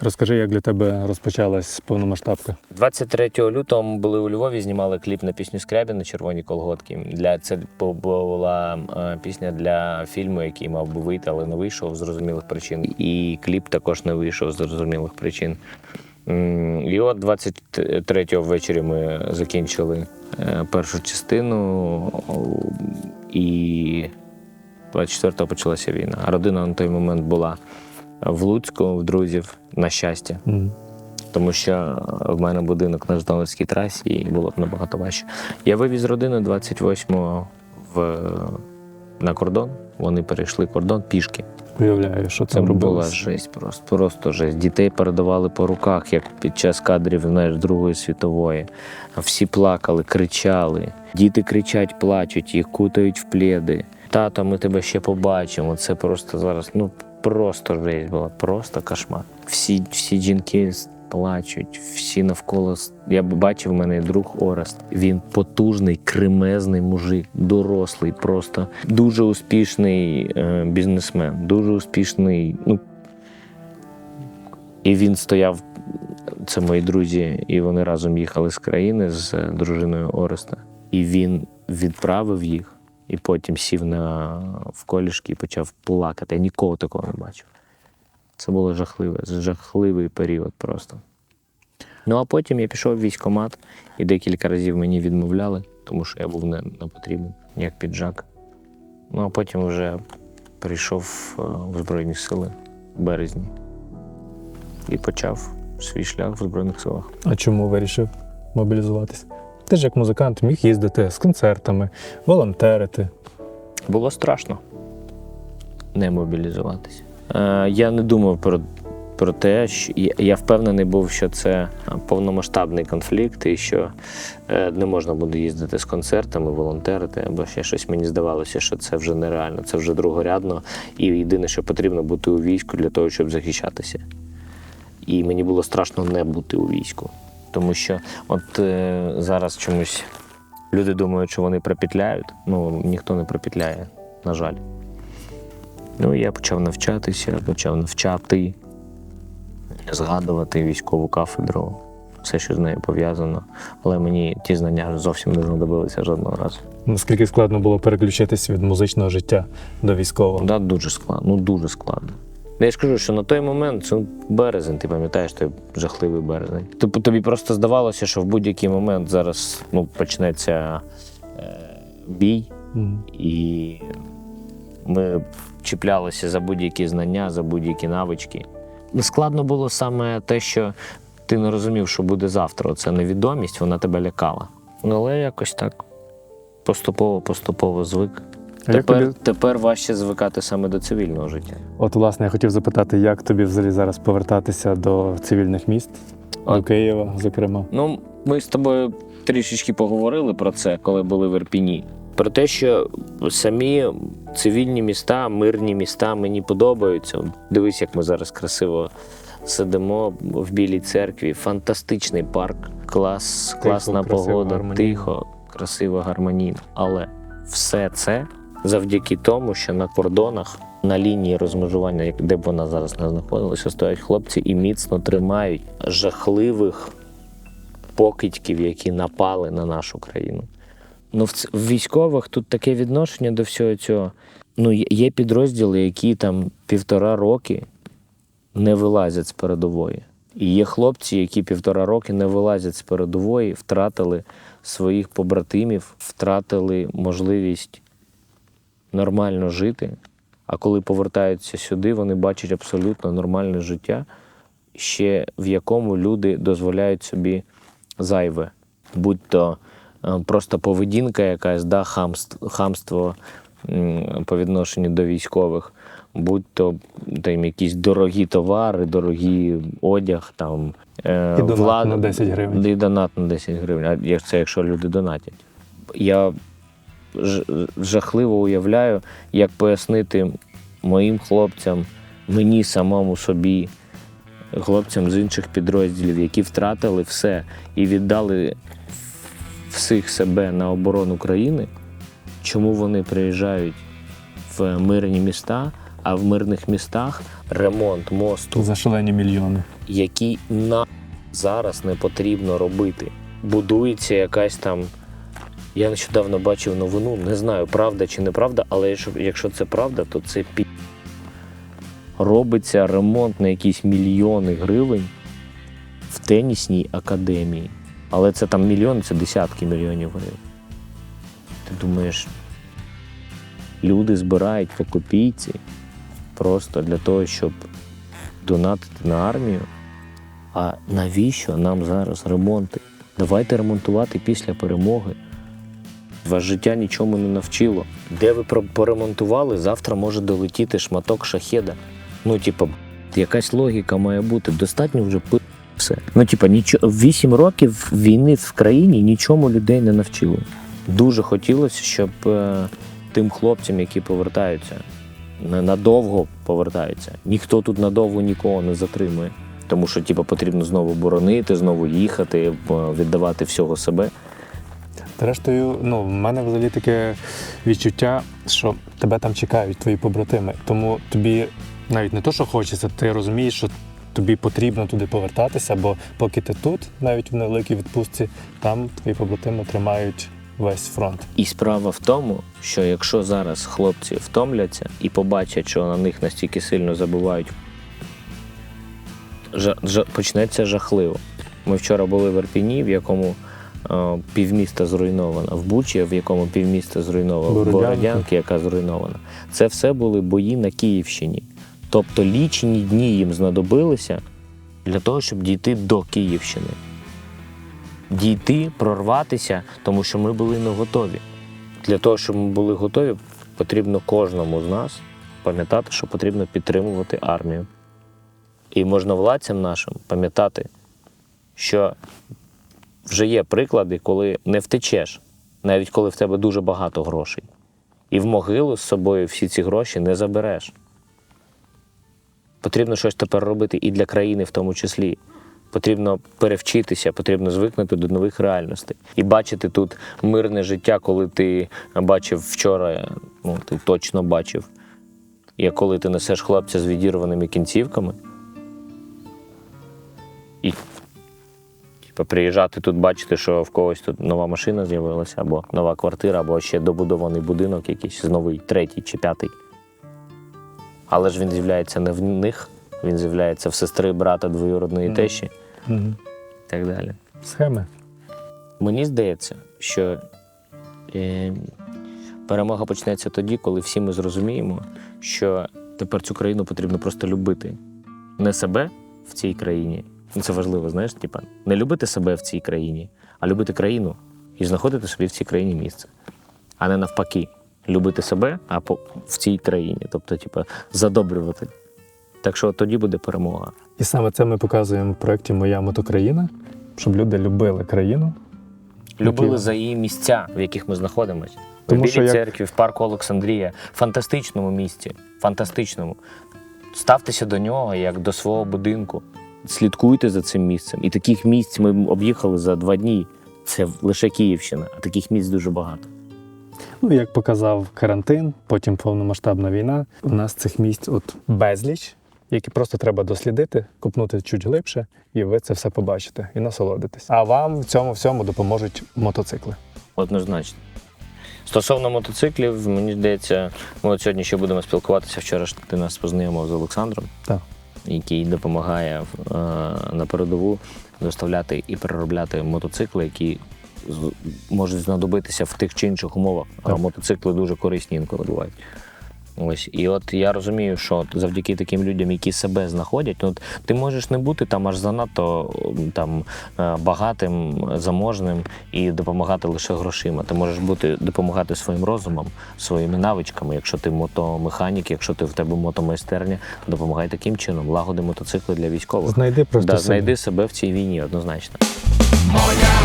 Розкажи, як для тебе розпочалась повномасштабка? 23 лютого ми були у Львові, знімали кліп на пісню Скрябіна Червоні колготки. Для це бу- була е, пісня для фільму, який мав би вийти, але не вийшов з зрозумілих причин. І кліп також не вийшов з зрозумілих причин. І от 23-го ввечері ми закінчили е, першу частину, і 24-го почалася війна. Родина на той момент була в Луцьку, в друзів, на щастя Мгм. тому що в мене будинок на Житомирській трасі і було б набагато важче. Я вивіз родину 28-го в, на кордон. Вони перейшли кордон пішки. Уявляю, що Це там була жесть, просто, просто жесть. Дітей передавали по руках, як під час кадрів знаєш, Другої світової. Всі плакали, кричали. Діти кричать, плачуть, їх кутають в пледи. Тато, ми тебе ще побачимо. Це просто зараз, ну просто жесть була, просто кошмар. Всі, всі жінки плачуть, всі навколо. Я бачив, мене друг Орест. Він потужний, кремезний мужик, дорослий, просто дуже успішний е, бізнесмен, дуже успішний. Ну, і він стояв, це мої друзі, і вони разом їхали з країни з е, дружиною Ореста. І він відправив їх, і потім сів на в колішки і почав плакати. Я нікого такого не бачив. Це було жахливе, жахливий період просто. Ну а потім я пішов в військкомат, і декілька разів мені відмовляли, тому що я був не, не потрібен, як піджак. Ну а потім вже прийшов е, в Збройні Сили в березні і почав свій шлях в Збройних силах. А чому вирішив мобілізуватись? Ти ж як музикант міг їздити з концертами, волонтерити. Було страшно не мобілізуватися. Е, я не думав про, про те, що я, впевнений був, що це повномасштабний конфлікт, і що е, не можна буде їздити з концертами, волонтерити, або ще щось. Мені здавалося, що це вже нереально, це вже другорядно. І єдине, що потрібно бути у війську для того, щоб захищатися. І мені було страшно не бути у війську. Тому що от е, зараз чомусь люди думають, що вони пропетляють. Ну, ніхто не пропетляє, на жаль. Ну, я почав навчатися, почав навчати, згадувати військову кафедру, все, що з нею пов'язано. Але мені ті знання зовсім не знадобилися жодного разу. Наскільки складно було переключитись від музичного життя до військового? Да, дуже складно, ну дуже складно. Ну, Я ж кажу, що на той момент це березень, ти пам'ятаєш той жахливий березень. Тобто тобі просто здавалося, що в будь-який момент зараз ну, почнеться е, бій, Мгм. і ми чіплялися за будь-які знання, за будь-які навички. Складно було саме те, що ти не розумів, що буде завтра. Це невідомість, вона тебе лякала. Ну, але якось так поступово, поступово звик. А Тепер, тобі- тепер важче звикати саме до цивільного життя. От, власне, я хотів запитати, як тобі взагалі зараз повертатися до цивільних міст, до Києва, зокрема. Ну, ми з тобою трішечки поговорили про це, коли були в Ірпіні. Про те, що самі цивільні міста, мирні міста мені подобаються. Дивись, як ми зараз красиво сидимо в Білій церкві. Фантастичний парк, клас, класна красиво, погода, гармонійно. тихо, красиво, гармонійно. Але все це завдяки тому, що на кордонах, на лінії розмежування, де б вона зараз не знаходилася, стоять хлопці і міцно тримають жахливих покидьків, які напали на нашу країну. Ну, в, військових тут таке відношення до всього цього. Ну, є підрозділи, які там півтора роки не вилазять з передової. І є хлопці, які півтора роки не вилазять з передової, втратили своїх побратимів, втратили можливість нормально жити. А коли повертаються сюди, вони бачать абсолютно нормальне життя, ще в якому люди дозволяють собі зайве, будь то е, просто поведінка якась, да, хамство, хамство по відношенню до військових, будь то там, якісь дорогі товари, дорогі одяг, там, е, І донат влада- на 10 гривень. І донат на 10 гривень. А як це, якщо люди донатять? Я жахливо уявляю, як пояснити моїм хлопцям, мені самому собі, хлопцям з інших підрозділів, які втратили все і віддали всіх себе на оборону країни, чому вони приїжджають в мирні міста, А в мирних містах ремонт мосту За шалені мільйони. які на зараз не потрібно робити. Будується якась там. Я нещодавно бачив новину, не знаю, правда чи неправда, але якщо, це правда, то це пі. Робиться ремонт на якісь мільйони гривень в тенісній академії. Але це там мільйони, це десятки мільйонів гривень. Ти думаєш, люди збирають по копійці просто для того, щоб донатити на армію. А навіщо нам зараз ремонти? Давайте ремонтувати після перемоги. Вас життя нічому не навчило. Де ви поремонтували, завтра може долетіти шматок шахеда. Ну, типа, якась логіка має бути. Достатньо вже пи все. Ну, типа, нічого вісім років війни в країні нічому людей не навчило. Дуже хотілося, щоб е, тим хлопцям, які повертаються, надовго повертаються. Ніхто тут надовго нікого не затримує. Тому що, типу, потрібно знову боронити, знову їхати, е, віддавати всього себе. Зрештою, ну, в мене взагалі таке відчуття, що тебе там чекають твої побратими. Тому тобі навіть не то, що хочеться, ти розумієш, що тобі потрібно туди повертатися, бо поки ти тут, навіть в невеликій відпустці, там твої побратими тримають весь фронт. І справа в тому, що якщо зараз хлопці втомляться і побачать, що на них настільки сильно забувають, жа, жа, почнеться жахливо. Ми вчора були в Ірпіні, в якому півміста зруйновано, в Бучі, в якому півміста зруйновано, в Бородянка. Бородянки, яка зруйнована. Це все були бої на Київщині. Тобто лічені дні їм знадобилися для того, щоб дійти до Київщини. Дійти, прорватися, тому що ми були не готові. Для того, щоб ми були готові, потрібно кожному з нас пам'ятати, що потрібно підтримувати армію. І можновладцям нашим пам'ятати, що вже є приклади, коли не втечеш, навіть коли в тебе дуже багато грошей. І в могилу з собою всі ці гроші не забереш. Потрібно щось тепер робити і для країни в тому числі. Потрібно перевчитися, потрібно звикнути до нових реальностей. І бачити тут мирне життя, коли ти бачив вчора, ну ти точно бачив, як коли ти несеш хлопця з відірваними кінцівками. І приїжджати тут, бачити, що в когось тут нова машина з'явилася, або нова квартира, або ще добудований будинок, якийсь новий, третій чи п'ятий. Але ж він з'являється не в них, він з'являється в сестри, брата, двоюродної Мгм. тещі Угу. і так далі. Схеми. Мені здається, що е, перемога почнеться тоді, коли всі ми зрозуміємо, що тепер цю країну потрібно просто любити. Не себе в цій країні. Ну, Це важливо, знаєш, типа, не любити себе в цій країні, а любити країну і знаходити собі в цій країні місце. А не навпаки, любити себе, а по, в цій країні. Тобто, типа, задобрювати. Так що тоді буде перемога. І саме це ми показуємо в проєкті Моя мотокраїна, щоб люди любили країну. Любили Які? за її місця, в яких ми знаходимося. В Тому Білій як- церкві, в парку Олександрія, фантастичному місці, фантастичному. Ставтеся до нього як до свого будинку. Слідкуйте за цим місцем. І таких місць ми об'їхали за два дні. Це лише Київщина, а таких місць дуже багато. Ну, як показав карантин, потім повномасштабна війна. У нас цих місць от безліч, які просто треба дослідити, копнути чуть глибше, і ви це все побачите і насолодитесь. А вам в цьому всьому допоможуть мотоцикли. Однозначно. Стосовно мотоциклів, мені здається, ми от сьогодні ще будемо спілкуватися. Вчора ж ти нас познайомив з Олександром, Так. Який допомагає е, на передову доставляти і переробляти мотоцикли, які можуть знадобитися в тих чи інших умовах. А мотоцикли дуже корисні інколи бувають. Ось, і от я розумію, що завдяки таким людям, які себе знаходять, ну, от ти можеш не бути там аж занадто там е, багатим, заможним і допомагати лише грошима. Ти можеш бути допомагати своїм розумом, своїми навичками. Якщо ти мотомеханік, якщо ти в тебе мотомайстерня, допомагай таким чином, лагоди мотоцикли для військових. Знайди просто Да, знайди себе в цій війні однозначно. Моя